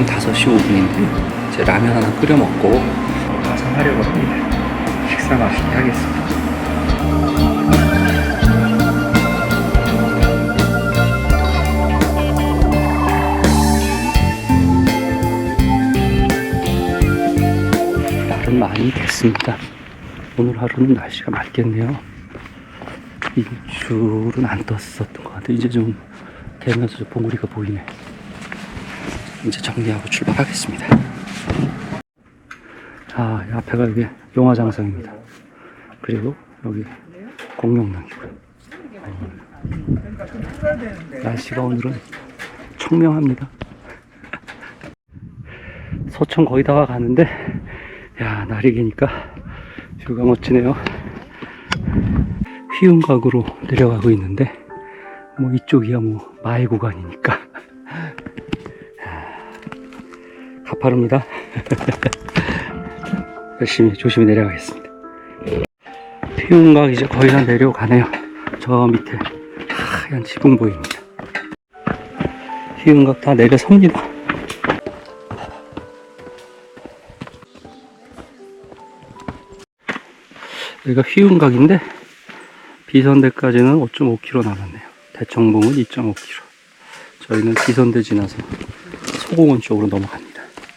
지금 5시 5분인데 이제 라면 하나 끓여 먹고 가상하려고 합니다. 식사 맛있게 하겠습니다. 날은 많이 됐습니다. 오늘 하루는 날씨가 맑겠네요. 일출은 안 떴었던 것 같아요. 이제 좀 되면서 좀 봉우리가 보이네. 이제 정리하고 출발하겠습니다. 아, 이 앞에가 여기 용화장성입니다. 그리고 여기 공룡릉이고요. 어, 날씨가 오늘은 청명합니다. 서천 거의 다 가는데, 야, 날이 기니까 뷰가 멋지네요. 휘운 각으로 내려가고 있는데, 뭐 이쪽이야 뭐 마의 구간이니까. 가파릅니다. 열심히 조심히 내려가겠습니다. 피운각 이제 거의 다 내려가네요. 저 밑에 하얀 지붕 보입니다. 피운각 다 내려섭니다. 여기가 휘운각인데 비선대까지는 5.5km 남았네요. 대청봉은 2.5km. 저희는 비선대 지나서 소공원 쪽으로 넘어갑니다.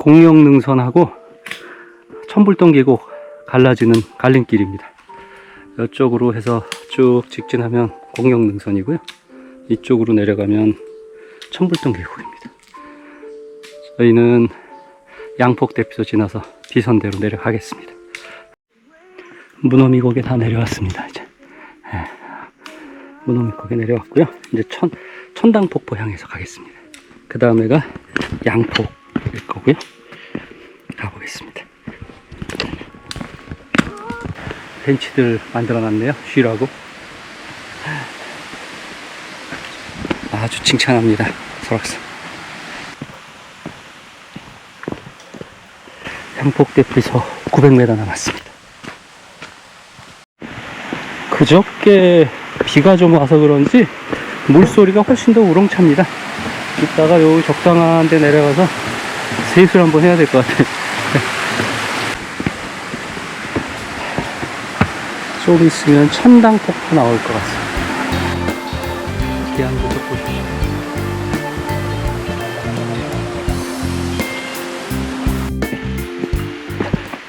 공영 능선하고 천불동 계곡 갈라지는 갈림길입니다. 이쪽으로 해서 쭉 직진하면 공영 능선이고요. 이쪽으로 내려가면 천불동 계곡입니다. 저희는 양폭 대피소 지나서 비선대로 내려가겠습니다. 문어미 고개 다 내려왔습니다. 이제 예. 문어미 고개 내려왔고요. 이제 천 천당 폭포 향해서 가겠습니다. 그 다음에가 양폭 일 거고요. 가보겠습니다. 벤치들 만들어 놨네요. 쉬라고. 아주 칭찬합니다. 설악산. 양폭대피소 900m 남았습니다. 그저께 비가 좀 와서 그런지 물소리가 훨씬 더 우렁찹니다. 이따가 요 적당한 데 내려가서 세수를 한번 해야 될 것 같아요. 좀 있으면 천당 폭포 나올 것 같습니다. 기한부터 보십시오.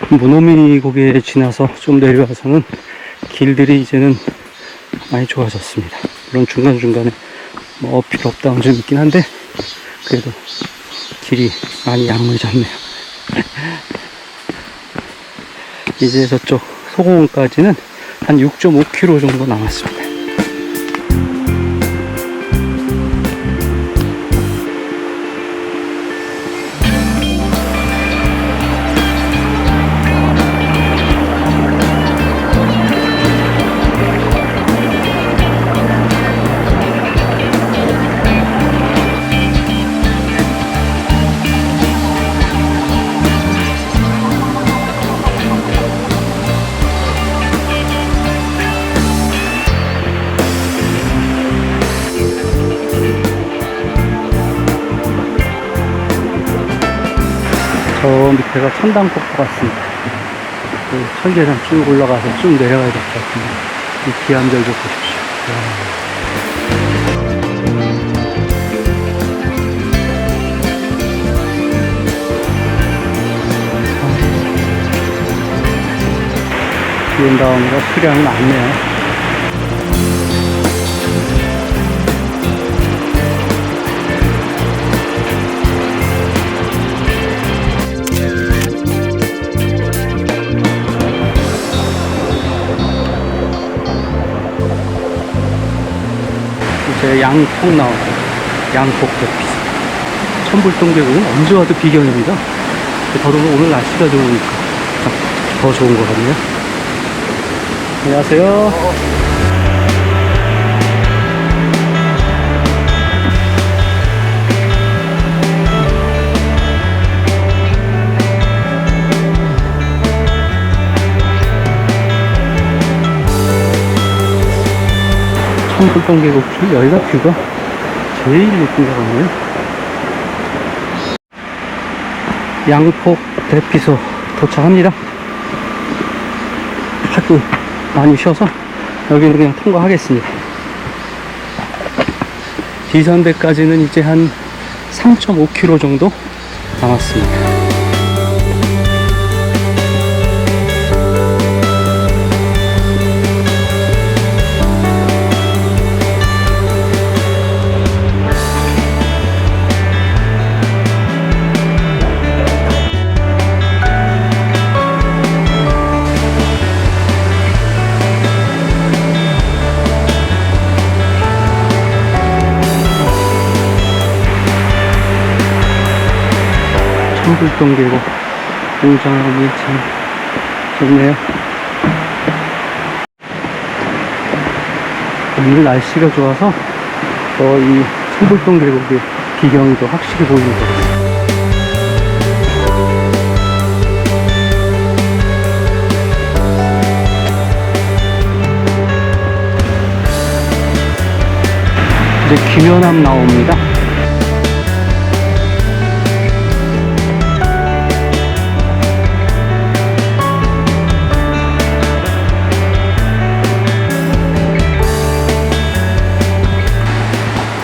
무노미 고개에 지나서 좀 내려와서는 길들이 이제는 많이 좋아졌습니다. 물론 중간중간에 뭐 어필 없다운 좀 있긴 한데 그래도 길이 많이 양물잡네요. 이제 저쪽 소공원까지는 한 6.5km 정도 남았습니다. 저 밑에가 천당폭포 같습니다. 그 철계산 쭉 올라가서 쭉 내려가야 될 것 같은데 이 기암절 좀 보십시오. 이야. 비온 다음에 수량이 많네요. 제 양폭 나오고 양폭 대피소 천불동 계곡은 언제 와도 비경입니다. 더더욱 오늘 날씨가 좋으니까 더 좋은 것 같네요. 안녕하세요 청불동 계곡길 여기가 뷰가 제일 예쁜 것 같네요. 양폭 대피소 도착합니다. 하도 많이 쉬어서 여기는 그냥 통과하겠습니다. 비선대까지는 이제 한 3.5km 정도 남았습니다. 청불동 계곡 웅장함이 참 좋네요. 오늘 날씨가 좋아서 더이 청불동 계곡의 비경이 더 확실히 보이는 것 같아요. 이제 김연암 나옵니다.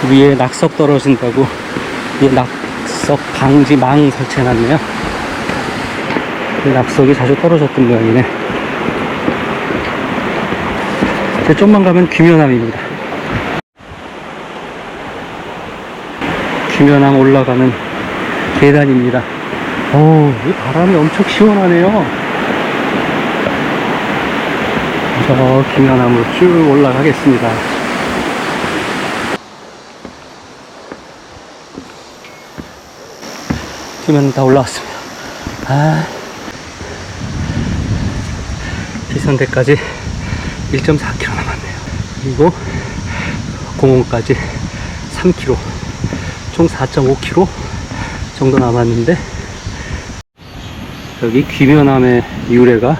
위에 낙석 떨어진다고 이 낙석 방지 망 설치해놨네요. 이 낙석이 자주 떨어졌던 모양이네. 이제 좀만 가면 귀면암입니다. 귀면암 올라가는 계단입니다. 어우, 이 바람이 엄청 시원하네요. 저 귀면암으로 쭉 올라가겠습니다. 뛰면 다 올라왔습니다. 아, 비선대까지 1.4km 남았네요. 그리고 공원까지 3km, 총 4.5km 정도 남았는데 여기 귀면암의 유래가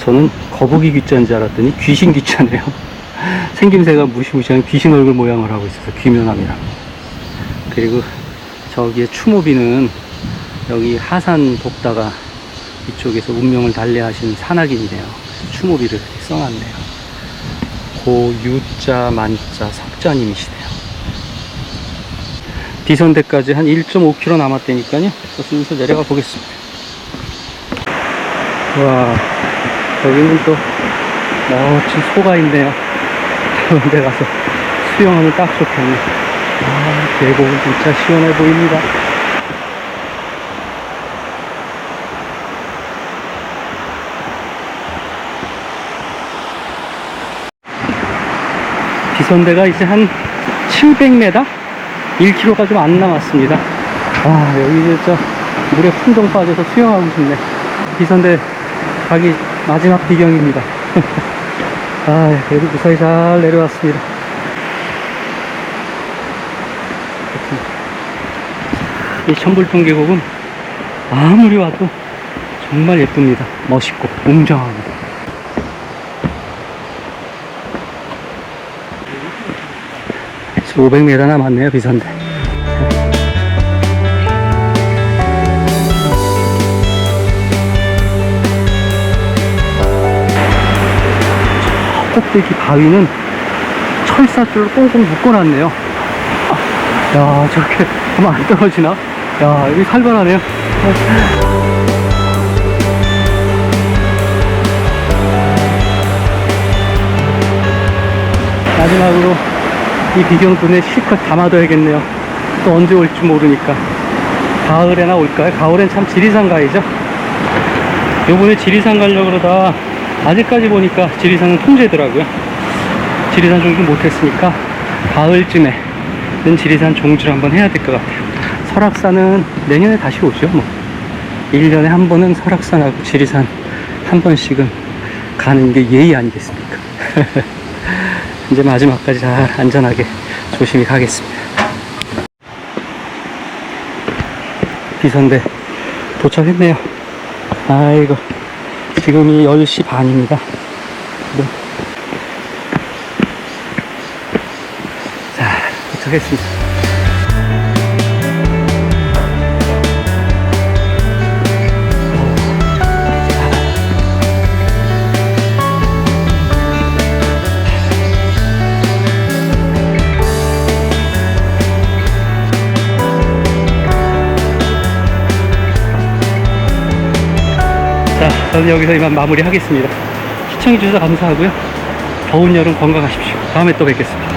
저는 거북이 귀자인 줄 알았더니 귀신 귀자네요. 생김새가 무시무시한 귀신 얼굴 모양을 하고 있어서 귀면암이라. 그리고 저기에 추모비는 여기 하산 돕다가 이쪽에서 운명을 달래하신 산악인이네요. 추모비를 써놨네요. 고 유자 만자 석자님이시네요. 비선대까지 한 1.5km 남았다니까요. 저 슬슬 내려가 보겠습니다. 와, 여기는 또 멋진 소가 있네요. 그런 데 가서 수영하면 딱 좋겠네. 아, 계곡은 진짜 시원해 보입니다. 비선대가 이제 한 700m? 1km가 좀 안 남았습니다. 와, 여기 진짜 물에 풍덩 빠져서 수영하고 싶네. 비선대 가기 마지막 비경입니다. 아, 그래도 무사히 잘 내려왔습니다. 이 천불통 계곡은 아무리 와도 정말 예쁩니다. 멋있고 웅장하고. 500m 남았네요, 비선대. 저 꼭대기 바위는 철사줄로 꽁꽁 묶어놨네요. 아, 야, 저렇게 하면 안 떨어지나? 야, 여기 살벌하네요. 마지막으로 이 비경 눈에 실컷 담아둬야겠네요. 또 언제 올지 모르니까. 가을에나 올까요? 가을엔 참 지리산 가이죠? 요번에 지리산 가려고 그러다 아직까지 보니까 지리산은 통제더라고요. 지리산 종주 못했으니까 가을쯤에는 지리산 종주를 한번 해야 될 것 같아요. 설악산은 내년에 다시 오죠, 뭐. 1년에 한 번은 설악산하고 지리산 한 번씩은 가는 게 예의 아니겠습니까? 이제 마지막까지 잘 안전하게 조심히 가겠습니다. 비선대 도착했네요. 아이고, 지금이 10시 반입니다. 네. 도착했습니다. 자, 저는 여기서 이만 마무리하겠습니다. 시청해주셔서 감사하고요. 더운 여름 건강하십시오. 다음에 또 뵙겠습니다.